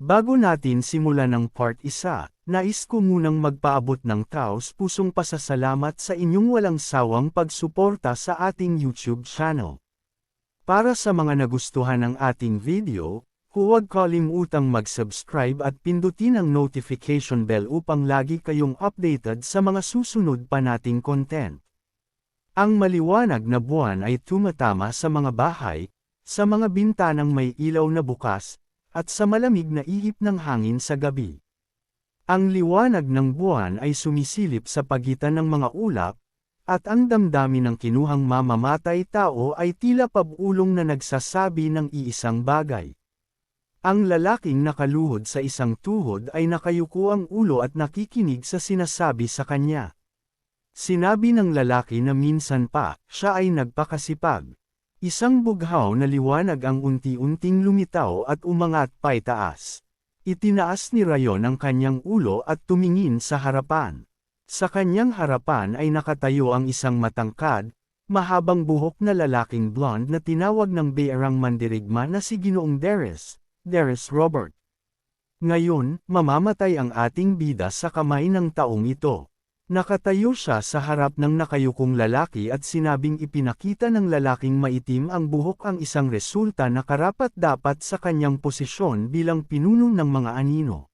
Bago natin simulan ang part 1, nais ko munang magpaabot ng taos pusong pasasalamat sa inyong walang sawang pagsuporta sa ating YouTube channel. Para sa mga nagustuhan ng ating video, huwag kalimutang mag-subscribe at pindutin ang notification bell upang lagi kayong updated sa mga susunod pa nating content. Ang maliwanag na buwan ay tumatama sa mga bahay, sa mga bintanang may ilaw na bukas, at sa malamig na ihip ng hangin sa gabi. Ang liwanag ng buwan ay sumisilip sa pagitan ng mga ulap, at ang damdamin ng kinuhang mamamatay tao ay tila pabulong na nagsasabi ng iisang bagay. Ang lalaking nakaluhod sa isang tuhod ay nakayuko ang ulo at nakikinig sa sinasabi sa kanya. Sinabi ng lalaki na minsan pa, siya ay nagpakasipag. Isang bughaw na liwanag ang unti-unting lumitaw at umangat paitaas. Itinaas ni Rayon ang kanyang ulo at tumingin sa harapan. Sa kanyang harapan ay nakatayo ang isang matangkad, mahabang buhok na lalaking blonde na tinawag ng bearang mandirigma na si Ginoong Deres, Deres Robert. Ngayon, mamamatay ang ating bida sa kamay ng taong ito. Nakatayo siya sa harap ng nakayukong lalaki at sinabing ipinakita ng lalaking maitim ang buhok ang isang resulta na karapat-dapat sa kanyang posisyon bilang pinuno ng mga anino.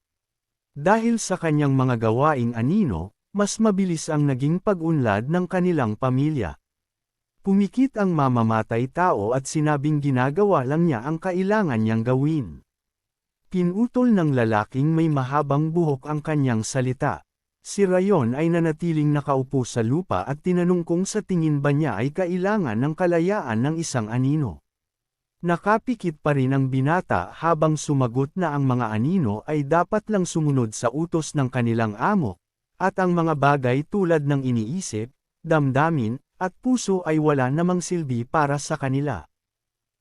Dahil sa kanyang mga gawaing anino, mas mabilis ang naging pag-unlad ng kanilang pamilya. Pumikit ang mamamatay tao at sinabing ginagawa lang niya ang kailangan niyang gawin. Pinutol ng lalaking may mahabang buhok ang kanyang salita. Si Rayon ay nanatiling nakaupo sa lupa at tinanong kung sa tingin ba niya ay kailangan ng kalayaan ng isang anino. Nakapikit pa rin ang binata habang sumagot na ang mga anino ay dapat lang sumunod sa utos ng kanilang amo, at ang mga bagay tulad ng iniisip, damdamin, at puso ay wala namang silbi para sa kanila.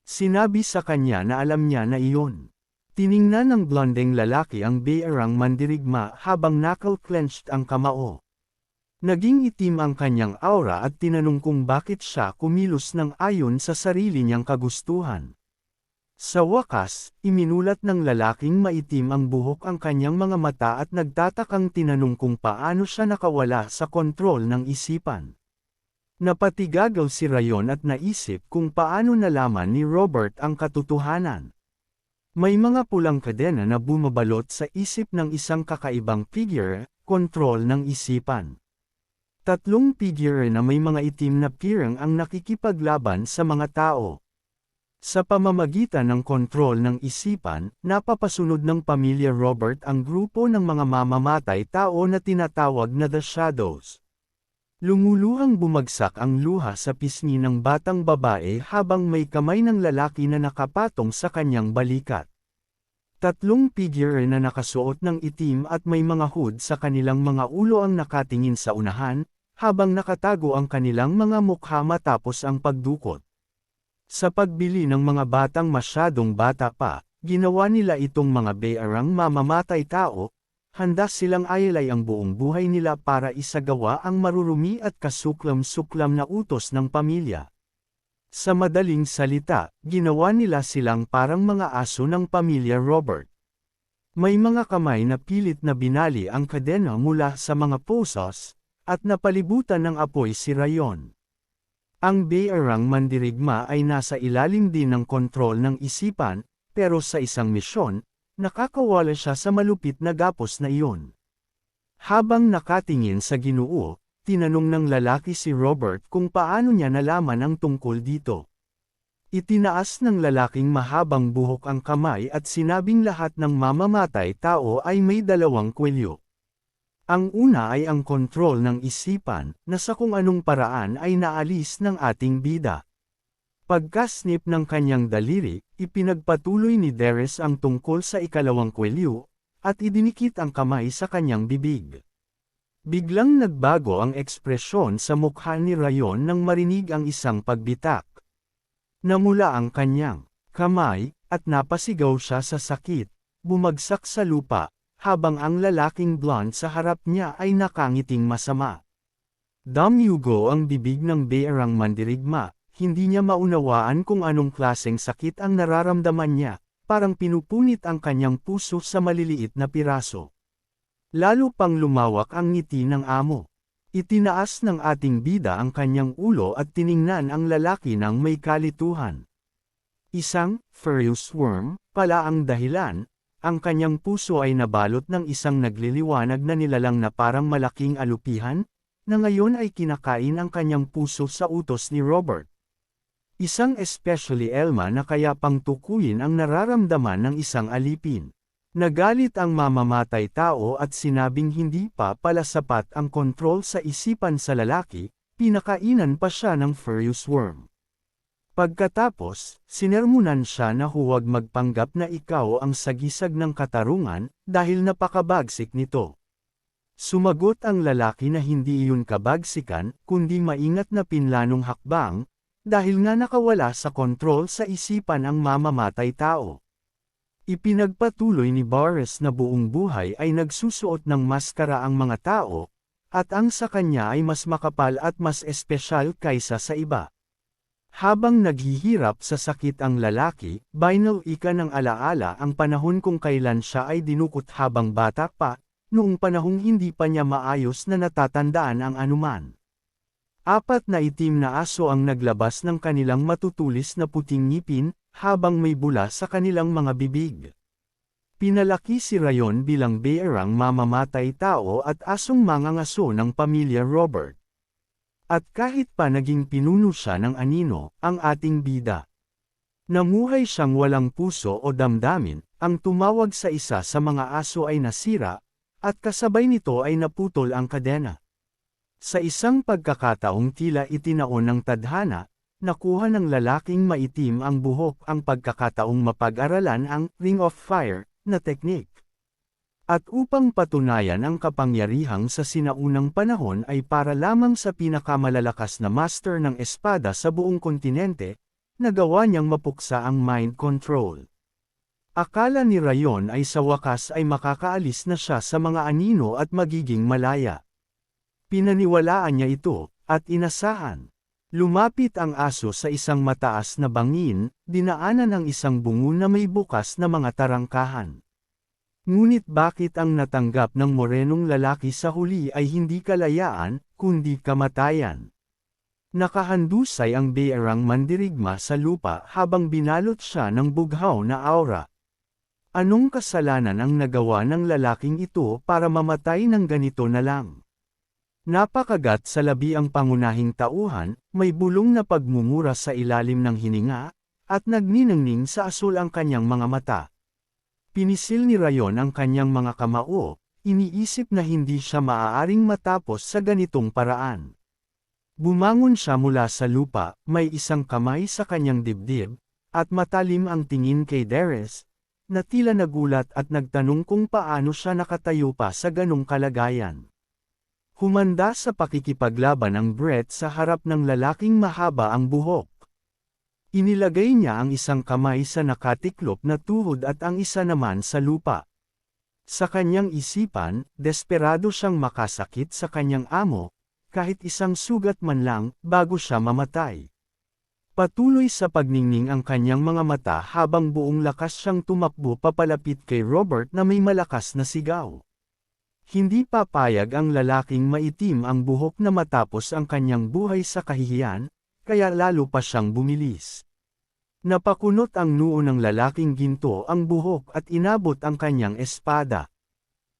Sinabi sa kanya na alam niya na iyon. Tiningnan ng blondeng lalaki ang bearang mandirigma habang knuckle-clenched ang kamao. Naging itim ang kanyang aura at tinanong kung bakit siya kumilos ng ayon sa sarili niyang kagustuhan. Sa wakas, iminulat ng lalaking maitim ang buhok ang kanyang mga mata at nagtatakang tinanong kung paano siya nakawala sa kontrol ng isipan. Napatigagaw si Rayon at naisip kung paano nalaman ni Robert ang katotohanan. May mga pulang kadena na bumabalot sa isip ng isang kakaibang figure, kontrol ng isipan. Tatlong figure na may mga itim na pirang ang nakikipaglaban sa mga tao. Sa pamamagitan ng kontrol ng isipan, napapasunod ng pamilya Robert ang grupo ng mga mamamatay tao na tinatawag na The Shadows. Lumuluhang bumagsak ang luha sa pisngi ng batang babae habang may kamay ng lalaki na nakapatong sa kanyang balikat. Tatlong figure na nakasuot ng itim at may mga hood sa kanilang mga ulo ang nakatingin sa unahan, habang nakatago ang kanilang mga mukha matapos ang pagdukot. Sa pagbili ng mga batang masyadong bata pa, ginawa nila itong mga bearang mamamatay tao, handa silang ayalay ang buong buhay nila para isagawa ang marurumi at kasuklam-suklam na utos ng pamilya. Sa madaling salita, ginawa nila silang parang mga aso ng pamilya Robert. May mga kamay na pilit na binali ang kadena mula sa mga pusos, at napalibutan ng apoy si Rayon. Ang Bearang mandirigma ay nasa ilalim din ng kontrol ng isipan, pero sa isang misyon, Nakakawala siya sa malupit na gapos na iyon. Habang nakatingin sa ginoo, tinanong ng lalaki si Robert kung paano niya nalaman ang tungkol dito. Itinaas ng lalaking mahabang buhok ang kamay at sinabing lahat ng mamamatay tao ay may dalawang kwelyo. Ang una ay ang kontrol ng isipan, na sa kung anong paraan ay naalis ng ating bida. Pagkasnip ng kanyang daliri, ipinagpatuloy ni Deres ang tungkol sa ikalawang kwelyo, at idinikit ang kamay sa kanyang bibig. Biglang nagbago ang ekspresyon sa mukha ni Rayon nang marinig ang isang pagbitak. Namula ang kanyang kamay, at napasigaw siya sa sakit, bumagsak sa lupa, habang ang lalaking blonde sa harap niya ay nakangiting masama. Damyugo ang bibig ng bearang mandirigma, hindi niya maunawaan kung anong klaseng sakit ang nararamdaman niya, parang pinupunit ang kanyang puso sa maliliit na piraso. Lalo pang lumawak ang ngiti ng amo. Itinaas ng ating bida ang kanyang ulo at tiningnan ang lalaki ng may kalituhan. Isang, furious worm, pala ang dahilan, ang kanyang puso ay nabalot ng isang nagliliwanag na nilalang na parang malaking alupihan, na ngayon ay kinakain ang kanyang puso sa utos ni Robert. Isang especially Elma na kaya pang tukuyin ang nararamdaman ng isang alipin. Nagalit ang mamamatay tao at sinabing hindi pa pala sapat ang kontrol sa isipan sa lalaki, pinakainan pa siya ng furious worm. Pagkatapos, sinermunan siya na huwag magpanggap na ikaw ang sagisag ng katarungan, dahil napakabagsik nito. Sumagot ang lalaki na hindi iyon kabagsikan, kundi maingat na pinlanong hakbang, dahil nga nakawala sa kontrol sa isipan ang mamamatay tao. Ipinagpatuloy ni Boris na buong buhay ay nagsusuot ng maskara ang mga tao, at ang sa kanya ay mas makapal at mas espesyal kaysa sa iba. Habang naghihirap sa sakit ang lalaki, binal ika ng alaala ang panahon kung kailan siya ay dinukot habang bata pa, noong panahong hindi pa niya maayos na natatandaan ang anuman. Apat na itim na aso ang naglabas ng kanilang matutulis na puting ngipin, habang may bula sa kanilang mga bibig. Pinalaki si Rayon bilang bearang mamamatay tao at asong mangangaso ng pamilya Robert. At kahit pa naging pinuno siya ng anino, ang ating bida. Namuhay siyang walang puso o damdamin, ang tumawag sa isa sa mga aso ay nasira, at kasabay nito ay naputol ang kadena. Sa isang pagkakataong tila itinaon ng tadhana, nakuha ng lalaking maitim ang buhok ang pagkakataong mapag-aralan ang Ring of Fire na teknik. At upang patunayan ang kapangyarihang sa sinaunang panahon ay para lamang sa pinakamalalakas na master ng espada sa buong kontinente, nagawa niyang mapuksa ang mind control. Akala ni Rayon ay sa wakas ay makakaalis na siya sa mga anino at magiging malaya. Pinaniwalaan niya ito, at inasahan. Lumapit ang aso sa isang mataas na bangin, dinaanan ang isang bungo na may bukas na mga tarangkahan. Ngunit bakit ang natanggap ng morenong lalaki sa huli ay hindi kalayaan, kundi kamatayan? Nakahandusay ang beerang mandirigma sa lupa habang binalot siya ng bughaw na aura. Anong kasalanan ang nagawa ng lalaking ito para mamatay ng ganito na lang? Napakagat sa labi ang pangunahing tauhan, may bulong na pagmumura sa ilalim ng hininga, at nagniningning sa asul ang kanyang mga mata. Pinisil ni Rayon ang kanyang mga kamao, iniisip na hindi siya maaaring matapos sa ganitong paraan. Bumangon siya mula sa lupa, may isang kamay sa kanyang dibdib, at matalim ang tingin kay Deres, na tila nagulat at nagtanong kung paano siya nakatayo pa sa ganong kalagayan. Humanda sa pakikipaglaban ang Brett sa harap ng lalaking mahaba ang buhok. Inilagay niya ang isang kamay sa nakatiklop na tuhod at ang isa naman sa lupa. Sa kanyang isipan, desperado siyang makasakit sa kanyang amo, kahit isang sugat man lang, bago siya mamatay. Patuloy sa pagningning ang kanyang mga mata habang buong lakas siyang tumakbo papalapit kay Robert na may malakas na sigaw. Hindi papayag ang lalaking maitim ang buhok na matapos ang kanyang buhay sa kahihiyan, kaya lalo pa siyang bumilis. Napakunot ang noo ng lalaking ginto ang buhok at inabot ang kanyang espada.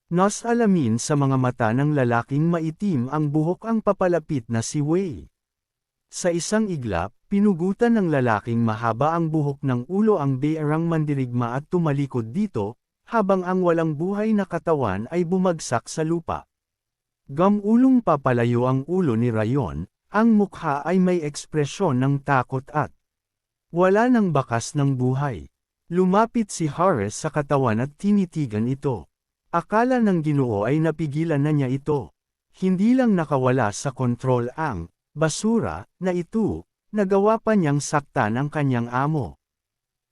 Nas alamin sa mga mata ng lalaking maitim ang buhok ang papalapit na si Wei. Sa isang iglap, pinugutan ng lalaking mahaba ang buhok ng ulo ang bearang mandirigma at tumalikod dito, habang ang walang buhay na katawan ay bumagsak sa lupa. Gamulong papalayo ang ulo ni Rayon, ang mukha ay may ekspresyon ng takot at wala ng bakas ng buhay. Lumapit si Horace sa katawan at tinitigan ito. Akala ng ginoo ay napigilan na niya ito. Hindi lang nakawala sa kontrol ang basura na ito, nagawa pa niyang saktan ang kanyang amo.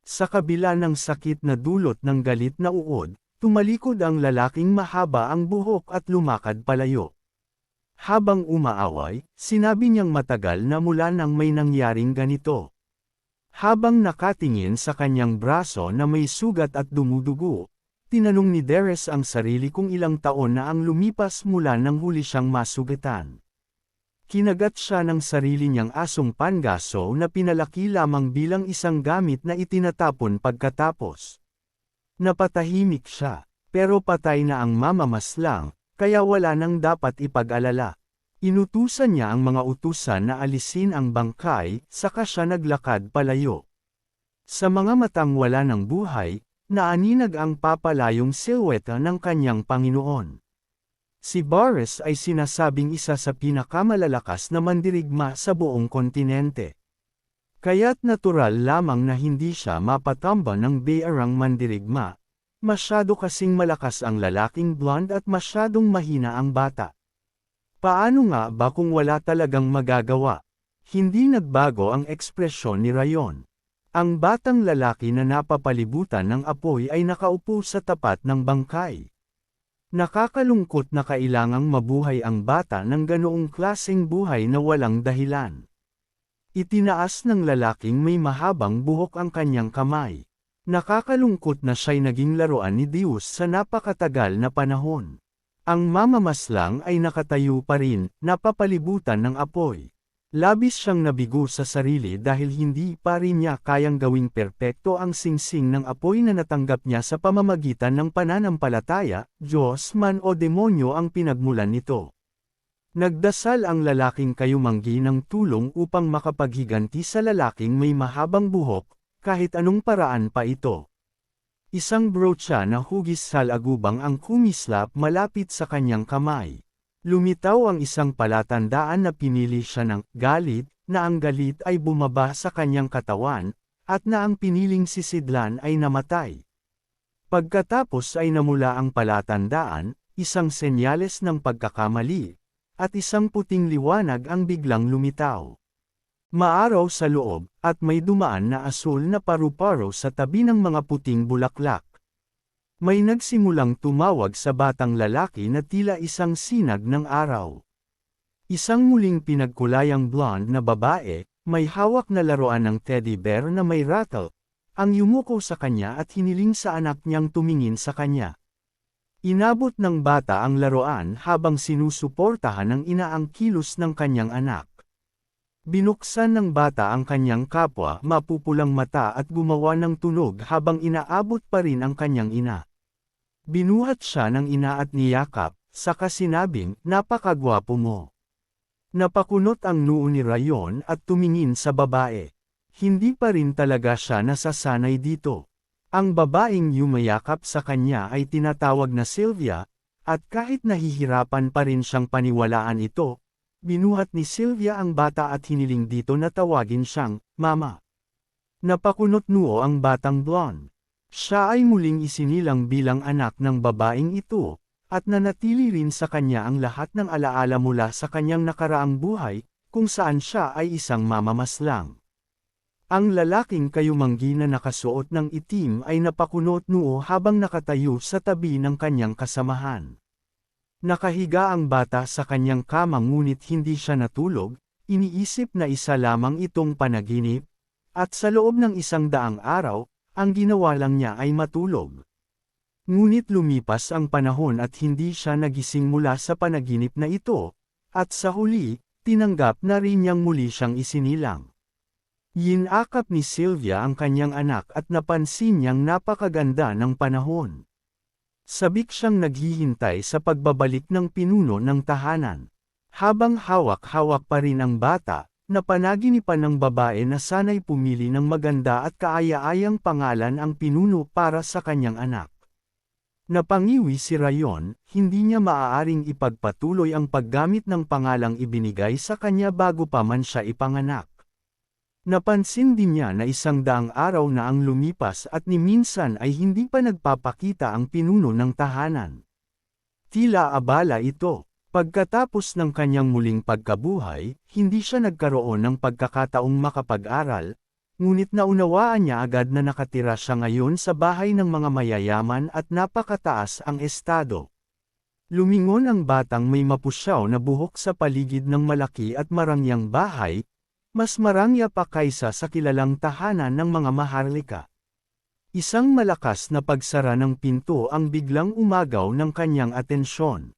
Sa kabila ng sakit na dulot ng galit na uod, tumalikod ang lalaking mahaba ang buhok at lumakad palayo. Habang umaaway, sinabi niyang matagal na mula nang may nangyaring ganito. Habang nakatingin sa kanyang braso na may sugat at dumudugo, tinanong ni Deres ang sarili kung ilang taon na ang lumipas mula nang huli siyang masugatan. Kinagat siya ng sarili niyang asong pangaso na pinalaki lamang bilang isang gamit na itinatapon pagkatapos. Napatahimik siya, pero patay na ang mamamaslang, kaya wala nang dapat ipag-alala. Inutusan niya ang mga utusan na alisin ang bangkay, saka siya naglakad palayo. Sa mga matang wala ng buhay, naaninag ang papalayong silweta ng kanyang Panginoon. Si Boris ay sinasabing isa sa pinakamalalakas na mandirigma sa buong kontinente. Kaya't natural lamang na hindi siya mapatamba ng bearang mandirigma. Masyado kasing malakas ang lalaking blonde at masyadong mahina ang bata. Paano nga ba kung wala talagang magagawa? Hindi nagbago ang ekspresyon ni Rayon. Ang batang lalaki na napapalibutan ng apoy ay nakaupo sa tapat ng bangkay. Nakakalungkot na kailangang mabuhay ang bata ng ganoong klaseng buhay na walang dahilan. Itinaas ng lalaking may mahabang buhok ang kanyang kamay. Nakakalungkot na siya'y naging laruan ni Diyos sa napakatagal na panahon. Ang mamamaslang ay nakatayo pa rin, napapalibutan ng apoy. Labis siyang nabigo sa sarili dahil hindi pa rin niya kayang gawing perpekto ang singsing ng apoy na natanggap niya sa pamamagitan ng pananampalataya, Diyos man o demonyo ang pinagmulan nito. Nagdasal ang lalaking kayumanggi ng tulong upang makapaghiganti sa lalaking may mahabang buhok, kahit anong paraan pa ito. Isang broocha na hugis salagubang ang kumislap malapit sa kanyang kamay. Lumitaw ang isang palatandaan na pinili siya ng galit, na ang galit ay bumaba sa kanyang katawan, at na ang piniling sisidlan ay namatay. Pagkatapos ay namula ang palatandaan, isang senyales ng pagkakamali, at isang puting liwanag ang biglang lumitaw. Maaraw sa loob, at may dumaan na asul na paru-paro sa tabi ng mga puting bulaklak. May nagsimulang tumawag sa batang lalaki na tila isang sinag ng araw. Isang muling pinagkulayang blonde na babae, may hawak na laruan ng teddy bear na may rattle, ang yumuko sa kanya at hiniling sa anak niyang tumingin sa kanya. Inabot ng bata ang laruan habang sinusuportahan ng ina ang kilos ng kanyang anak. Binuksan ng bata ang kanyang kapwa mapupulang mata at gumawa ng tunog habang inaabot pa rin ang kanyang ina. Binuhat siya ng ina at niyakap, saka sinabing, napakagwapo mo. Napakunot ang noo ni Rayon at tumingin sa babae. Hindi pa rin talaga siya nasasanay dito. Ang babaeng yumayakap sa kanya ay tinatawag na Sylvia, at kahit nahihirapan pa rin siyang paniwalaan ito, binuhat ni Sylvia ang bata at hiniling dito na tawagin siyang, Mama. Napakunot noo ang batang blonde. Siya ay muling isinilang bilang anak ng babaeng ito, at nanatili rin sa kanya ang lahat ng alaala mula sa kanyang nakaraang buhay, kung saan siya ay isang mamamaslang. Ang lalaking kayumanggi na nakasuot ng itim ay napakunot noo habang nakatayo sa tabi ng kanyang kasamahan. Nakahiga ang bata sa kanyang kama ngunit hindi siya natulog, iniisip na isa lamang itong panaginip, at sa loob ng isang daang araw, ang ginawa lang niya ay matulog. Ngunit lumipas ang panahon at hindi siya nagising mula sa panaginip na ito, at sa huli, tinanggap na rin niyang muli siyang isinilang. Yinakap ni Sylvia ang kanyang anak at napansin niyang napakaganda ng panahon. Sabik siyang naghihintay sa pagbabalik ng pinuno ng tahanan. Habang hawak-hawak pa rin ang bata, Napanaginipan ng babae na sana'y pumili ng maganda at kaaya-ayang pangalan ang pinuno para sa kanyang anak. Napangiwi si Rayon, hindi niya maaaring ipagpatuloy ang paggamit ng pangalang ibinigay sa kanya bago pa man siya ipanganak. Napansin din niya na isang daang araw na ang lumipas at ni minsan ay hindi pa nagpapakita ang pinuno ng tahanan. Tila abala ito. Pagkatapos ng kanyang muling pagkabuhay, hindi siya nagkaroon ng pagkakataong makapag-aral, ngunit naunawaan niya agad na nakatira siya ngayon sa bahay ng mga mayayaman at napakataas ang estado. Lumingon ang batang may mapusyaw na buhok sa paligid ng malaki at marangyang bahay, mas marangya pa kaysa sa kilalang tahanan ng mga maharlika. Isang malakas na pagsara ng pinto ang biglang umagaw ng kanyang atensyon.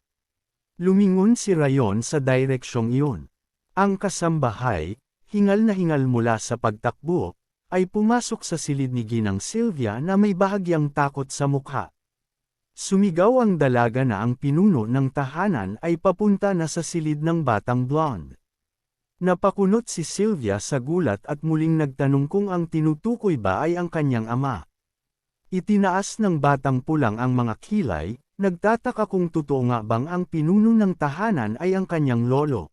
Lumingon si Rayon sa direksyong iyon. Ang kasambahay, hingal na hingal mula sa pagtakbo, ay pumasok sa silid ni Ginang Sylvia na may bahagyang takot sa mukha. Sumigaw ang dalaga na ang pinuno ng tahanan ay papunta na sa silid ng batang blonde. Napakunot si Sylvia sa gulat at muling nagtanong kung ang tinutukoy ba ay ang kanyang ama. Itinaas ng batang pulang ang mga kilay, nagtataka kung totoo nga bang ang pinuno ng tahanan ay ang kanyang lolo.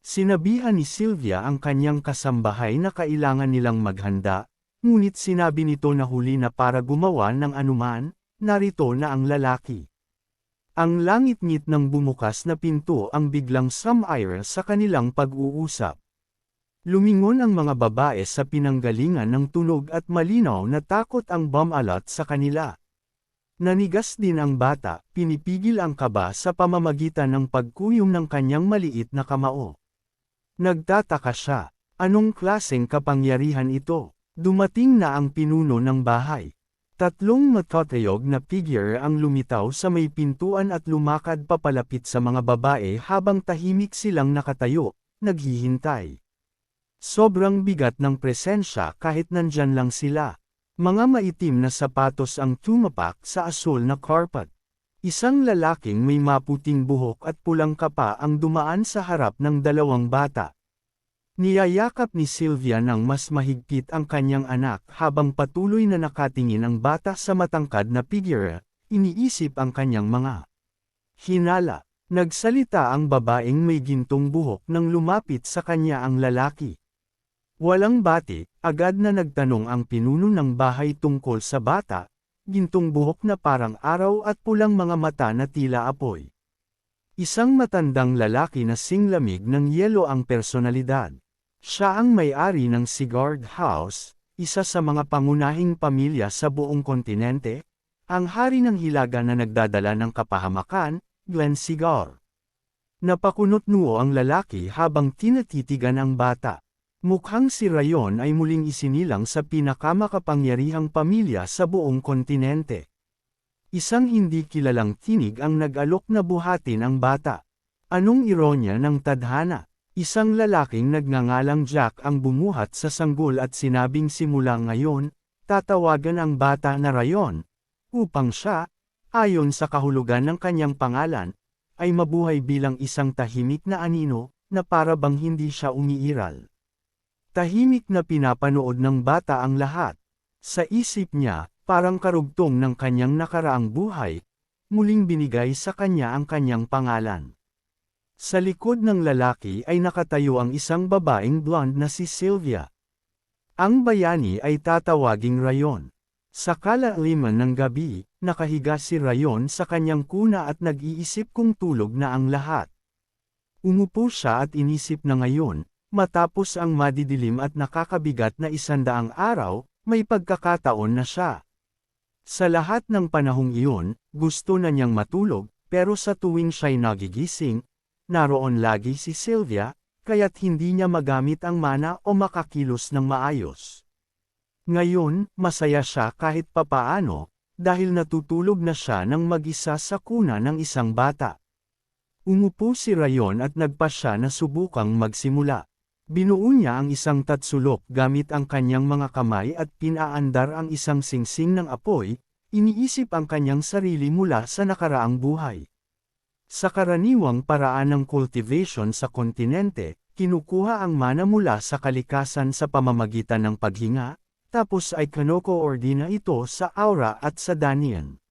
Sinabihan ni Sylvia ang kanyang kasambahay na kailangan nilang maghanda, ngunit sinabi nito na huli na para gumawa ng anuman, narito na ang lalaki. Ang langit-ngit ng bumukas na pinto ang biglang sumire sa kanilang pag-uusap. Lumingon ang mga babae sa pinanggalingan ng tunog at malinaw na takot ang bumalot sa kanila. Nanigas din ang bata, pinipigil ang kaba sa pamamagitan ng pagkuyom ng kanyang maliit na kamao. Nagtataka siya, anong klaseng kapangyarihan ito? Dumating na ang pinuno ng bahay. Tatlong matatayog na figure ang lumitaw sa may pintuan at lumakad papalapit sa mga babae habang tahimik silang nakatayo, naghihintay. Sobrang bigat ng presensya kahit nandyan lang sila. Mga maitim na sapatos ang tumapak sa asul na carpet. Isang lalaking may maputing buhok at pulang kapa ang dumaan sa harap ng dalawang bata. Niyayakap ni Sylvia ng mas mahigpit ang kanyang anak habang patuloy na nakatingin ang bata sa matangkad na figure, iniisip ang kanyang mga hinala. Nagsalita ang babaeng may gintong buhok nang lumapit sa kanya ang lalaki. Walang bati, agad na nagtanong ang pinuno ng bahay tungkol sa bata, gintong buhok na parang araw at pulang mga mata na tila apoy. Isang matandang lalaki na singlamig ng yelo ang personalidad. Siya ang may-ari ng Sigard House, isa sa mga pangunahing pamilya sa buong kontinente, ang hari ng hilaga na nagdadala ng kapahamakan, Glenn Sigar. Napakunot nuo ang lalaki habang tinatitigan ang bata. Mukhang si Rayon ay muling isinilang sa pinakamakapangyarihang pamilya sa buong kontinente. Isang hindi kilalang tinig ang nag-alok na buhatin ang bata. Anong ironya ng tadhana? Isang lalaking nagngangalang Jack ang bumuhat sa sanggol at sinabing simula ngayon, tatawagan ang bata na Rayon, upang siya, ayon sa kahulugan ng kanyang pangalan, ay mabuhay bilang isang tahimik na anino, na para bang hindi siya umiiral. Tahimik na pinapanood ng bata ang lahat. Sa isip niya, parang karugtong ng kanyang nakaraang buhay, muling binigay sa kanya ang kanyang pangalan. Sa likod ng lalaki ay nakatayo ang isang babaeng blonde na si Sylvia. Ang bayani ay tatawaging Rayon. Sa kalaliman ng gabi, nakahiga si Rayon sa kanyang kuna at nag-iisip kung tulog na ang lahat. Umupo siya at inisip na ngayon, matapos ang madidilim at nakakabigat na isandaang araw, may pagkakataon na siya. Sa lahat ng panahong iyon, gusto na niyang matulog, pero sa tuwing siya'y nagigising, naroon lagi si Sylvia, kaya't hindi niya magamit ang mana o makakilos ng maayos. Ngayon, masaya siya kahit papaano, dahil natutulog na siya ng mag-isa sa kuna ng isang bata. Umupo si Rayon at nagpa siya na subukang magsimula. Binuo niya ang isang tatsulok gamit ang kanyang mga kamay at pinaandar ang isang singsing ng apoy, iniisip ang kanyang sarili mula sa nakaraang buhay. Sa karaniwang paraan ng cultivation sa kontinente, kinukuha ang mana mula sa kalikasan sa pamamagitan ng paghinga, tapos ay kanokoordina ito sa aura at sa danian.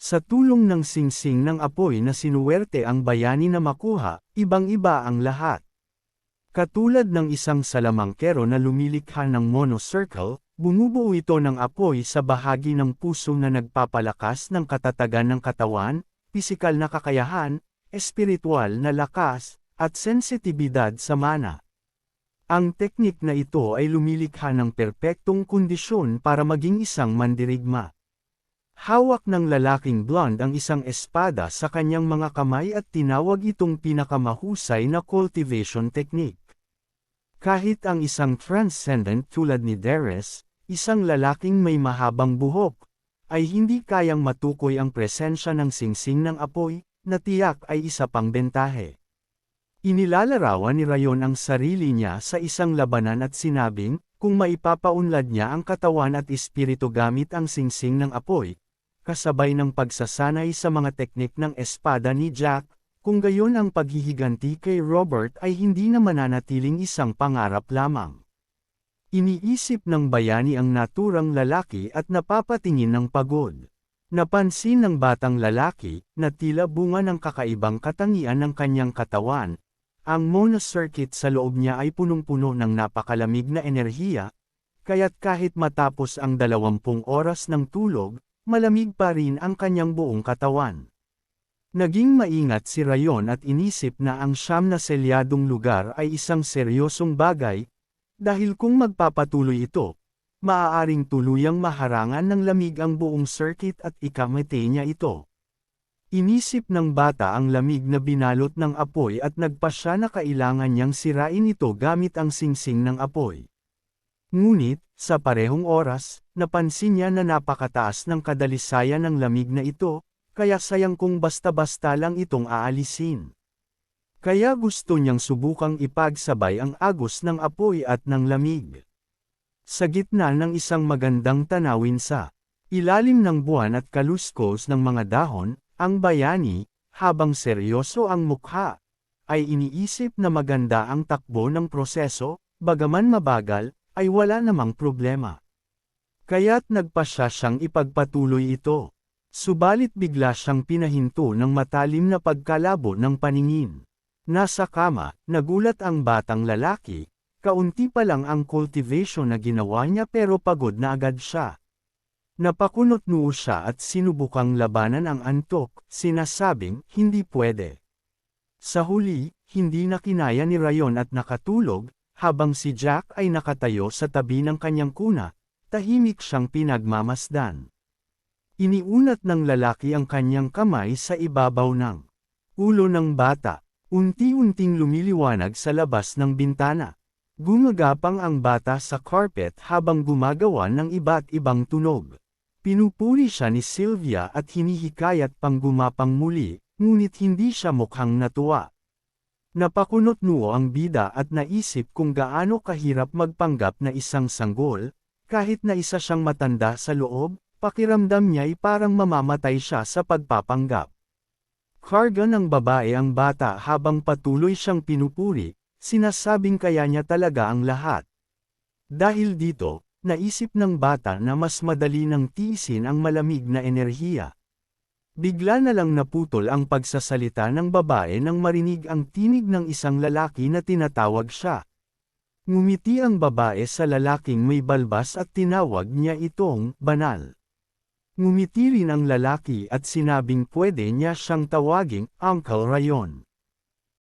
Sa tulong ng singsing ng apoy na sinuwerte ang bayani na makuha, ibang-iba ang lahat. Katulad ng isang salamangkero na lumilikha ng monocircle, bumubuo ito ng apoy sa bahagi ng puso na nagpapalakas ng katatagan ng katawan, pisikal na kakayahan, espiritual na lakas, at sensitibidad sa mana. Ang teknik na ito ay lumilikha ng perpektong kondisyon para maging isang mandirigma. Hawak ng lalaking blonde ang isang espada sa kanyang mga kamay at tinawag itong pinakamahusay na cultivation technique. Kahit ang isang transcendent tulad ni Deres, isang lalaking may mahabang buhok, ay hindi kayang matukoy ang presensya ng singsing ng apoy, na tiyak ay isa pang bentahe. Inilalarawan ni Rayon ang sarili niya sa isang labanan at sinabing, kung maipapaunlad niya ang katawan at espiritu gamit ang singsing ng apoy, kasabay ng pagsasanay sa mga teknik ng espada ni Jack, kung gayon ang paghihiganti kay Robert ay hindi na mananatiling isang pangarap lamang. Iniisip ng bayani ang naturang lalaki at napapatingin ng pagod. Napansin ng batang lalaki na tila bunga ng kakaibang katangian ng kanyang katawan. Ang Mona circuit sa loob niya ay punong-puno ng napakalamig na enerhiya, kaya't kahit matapos ang dalawampung oras ng tulog, malamig pa rin ang kanyang buong katawan. Naging maingat si Rayon at inisip na ang siyam na selyadong lugar ay isang seryosong bagay, dahil kung magpapatuloy ito, maaaring tuluyang maharangan ng lamig ang buong circuit at ikamete niya ito. Inisip ng bata ang lamig na binalot ng apoy at nagpasya na kailangan niyang sirain ito gamit ang singsing ng apoy. Ngunit, sa parehong oras, napansin niya na napakataas ng kadalisayan ng lamig na ito, kaya sayang kung basta-basta lang itong aalisin. Kaya gusto niyang subukang ipagsabay ang agos ng apoy at ng lamig. Sa gitna ng isang magandang tanawin sa ilalim ng buwan at kaluskos ng mga dahon, ang bayani, habang seryoso ang mukha, ay iniisip na maganda ang takbo ng proseso, bagaman mabagal, ay wala namang problema. Kaya't nagpa siya siyang ipagpatuloy ito. Subalit bigla siyang pinahinto ng matalim na pagkalabo ng paningin. Nasa kama, nagulat ang batang lalaki, kaunti pa lang ang cultivation na ginawa niya pero pagod na agad siya. Napakunot noo siya at sinubukang labanan ang antok, sinasabing, hindi pwede. Sa huli, hindi na kinaya ni Rayon at nakatulog, habang si Jack ay nakatayo sa tabi ng kanyang kuna, tahimik siyang pinagmamasdan. Iniunat ng lalaki ang kanyang kamay sa ibabaw ng ulo ng bata, unti-unting lumiliwanag sa labas ng bintana. Gumagapang ang bata sa carpet habang gumagawa ng iba't ibang tunog. Pinupuri siya ni Sylvia at hinihikayat pang gumapang muli, ngunit hindi siya mukhang natuwa. Napakunot nuo ang bida at naisip kung gaano kahirap magpanggap na isang sanggol, kahit na isa siyang matanda sa loob, pakiramdam niya'y parang mamamatay siya sa pagpapanggap. Karga ng babae ang bata habang patuloy siyang pinupuri, sinasabing kaya niya talaga ang lahat. Dahil dito, naisip ng bata na mas madali nang tiisin ang malamig na enerhiya. Bigla na lang naputol ang pagsasalita ng babae nang marinig ang tinig ng isang lalaki na tinatawag siya. Ngumiti ang babae sa lalaking may balbas at tinawag niya itong banal. Ngumiti rin ang lalaki at sinabing pwede niya siyang tawaging Uncle Rayon.